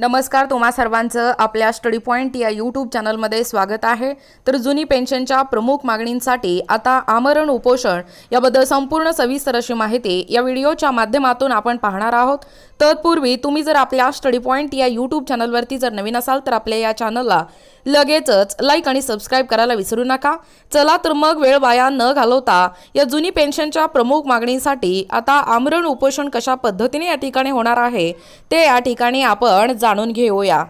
नमस्कार तुम्हा सर्वांचं आपल्या स्टडी पॉईंट या यूट्यूब चॅनलमध्ये स्वागत आहे. तर जुनी पेन्शनच्या प्रमुख मागणींसाठी आता आमरण उपोषण याबद्दल संपूर्ण सविस्तर अशी माहिती या व्हिडिओच्या माध्यमातून आपण पाहणार आहोत. तत्पूर्वी तुम्ही जर आपल्या स्टडी पॉईंट या यूट्यूब चॅनलवरती जर नवीन असाल तर आपल्या या चॅनलला लगेचच लाईक आणि सबस्क्राईब करायला विसरू नका. चला तर मग वेळ वाया न घालवता या जुनी पेन्शनच्या प्रमुख मागणीसाठी आता आमरण उपोषण कशा पद्धतीने या ठिकाणी होणार आहे ते या ठिकाणी आपण जाणून घेऊया.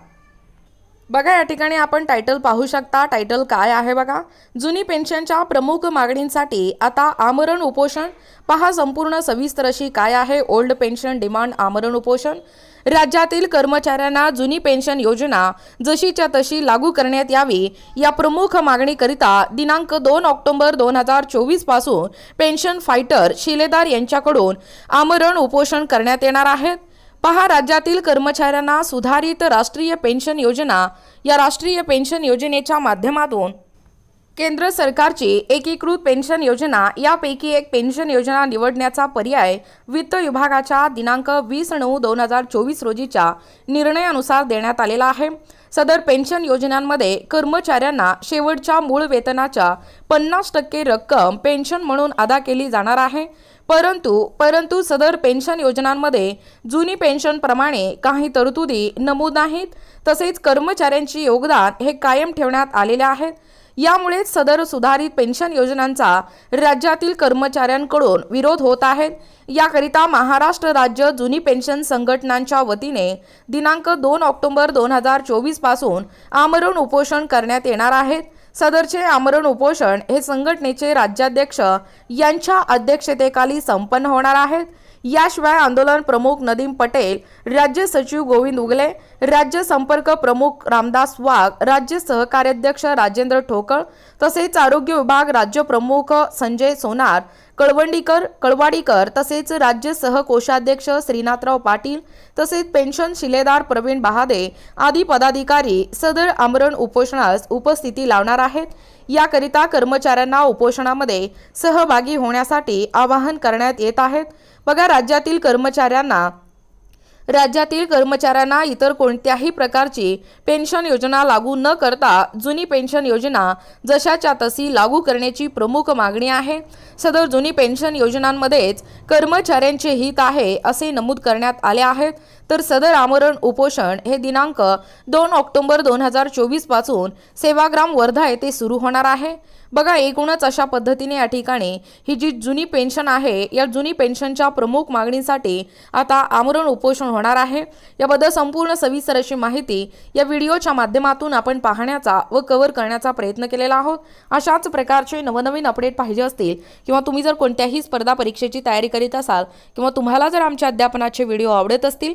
बघा या ठिकाणी आपण टायटल पाहू शकता. टायटल काय आहे बघा? जुनी पेन्शनच्या प्रमुख मागणींसाठी आता आमरण उपोषण. पहा संपूर्ण सविस्तर अशी काय आहे? ओल्ड पेन्शन डिमांड आमरण उपोषण. राज्यातील कर्मचाऱ्यांना जुनी पेन्शन योजना जशीच्या तशी लागू करण्यात यावी या प्रमुख मागणीकरिता दिनांक दोन ऑक्टोबर दोन हजार चोवीसपासून पेन्शन फायटर शिलेदार यांच्याकडून आमरण उपोषण करण्यात येणार आहेत पहा राज्यातील कर्मचाऱ्यांना सुधारित राष्ट्रीय पेन्शन योजना. या राष्ट्रीय पेन्शन योजनेच्या माध्यमातून केंद्र सरकारची एकीकृत पेन्शन योजना यापैकी एक पेन्शन योजना निवडण्याचा पर्याय वित्त विभागाच्या दिनांक वीस नऊ दोन हजार चोवीस रोजीच्या निर्णयानुसार देण्यात आलेला आहे. सदर पेन्शन योजनांमध्ये कर्मचाऱ्यांना शेवटच्या मूळ वेतनाच्या पन्नास टक्के रक्कम पेन्शन म्हणून अदा केली जाणार आहे. परंतु परंतु सदर पेन्शन योजनांमध्ये जुनी पेन्शनप्रमाणे काही तरतुदी नमूद नाहीत. तसेच कर्मचाऱ्यांचे योगदान हे कायम ठेवण्यात आलेले आहेत. यामुळेच सदर सुधारित पेन्शन योजनांचा राज्यातील कर्मचाऱ्यांकडून विरोध होत आहेत याकरिता महाराष्ट्र राज्य जुनी पेन्शन संघटनांच्या वतीने दिनांक दोन ऑक्टोबर दोन हजार चोवीसपासून आमरण उपोषण करण्यात येणार आहेत सदरचे आमरण उपोषण हे संघटनेचे राज्याध्यक्ष यांच्या अध्यक्षतेखाली संपन्न होणार आहेत याशिवाय आंदोलन प्रमुख नदीम पटेल राज्य सचिव गोविंद उगले राज्य संपर्क प्रमुख रामदास वाघ राज्य सहकार्याध्यक्ष राजेंद्र ठोकळ तसेच आरोग्य विभाग राज्य प्रमुख संजय सोनार कळवंडीकर कळवाडीकर तसेच राज्य सहकोषाध्यक्ष श्रीनाथराव पाटील तसेच पेन्शन शिलेदार प्रवीण बहादे आदी पदाधिकारी सदर आमरण उपोषणास उपस्थिती लावणार आहेत. याकरिता कर्मचाऱ्यांना उपोषणामध्ये सहभागी होण्यासाठी आवाहन करण्यात येत आहेत बघा राज्यातील कर्मचाऱ्यांना राज्यातील कर्मचाऱ्यांना इतर कोणत्याही प्रकारची पेन्शन योजना लागू न करता जुनी पेन्शन योजना जशाच्या तशी लागू करण्याची प्रमुख मागणी आहे. सदर जुनी पेन्शन योजनांमध्येच कर्मचाऱ्यांचे हित आहे असे नमूद करण्यात आले आहेत तर सदर आमरण उपोषण हे दिनांक दोन ऑक्टोबर दोन हजार चोवीसपासून सेवाग्राम वर्धा येथे सुरू होणार आहे. बघा एकूणच अशा पद्धतीने या ठिकाणी ही जी जुनी पेन्शन आहे या जुनी पेन्शनच्या प्रमुख मागणीसाठी आता आमरण उपोषण होणार आहे. याबद्दल संपूर्ण सविस्तर अशी माहिती या व्हिडिओच्या माध्यमातून आपण पाहण्याचा व कव्हर करण्याचा प्रयत्न केलेला आहोत. अशाच प्रकारचे नवनवीन अपडेट पाहिजे असतील किंवा तुम्ही जर कोणत्याही स्पर्धा परीक्षेची तयारी करीत असाल किंवा तुम्हाला जर आमच्या अध्यापनाचे व्हिडिओ आवडत असतील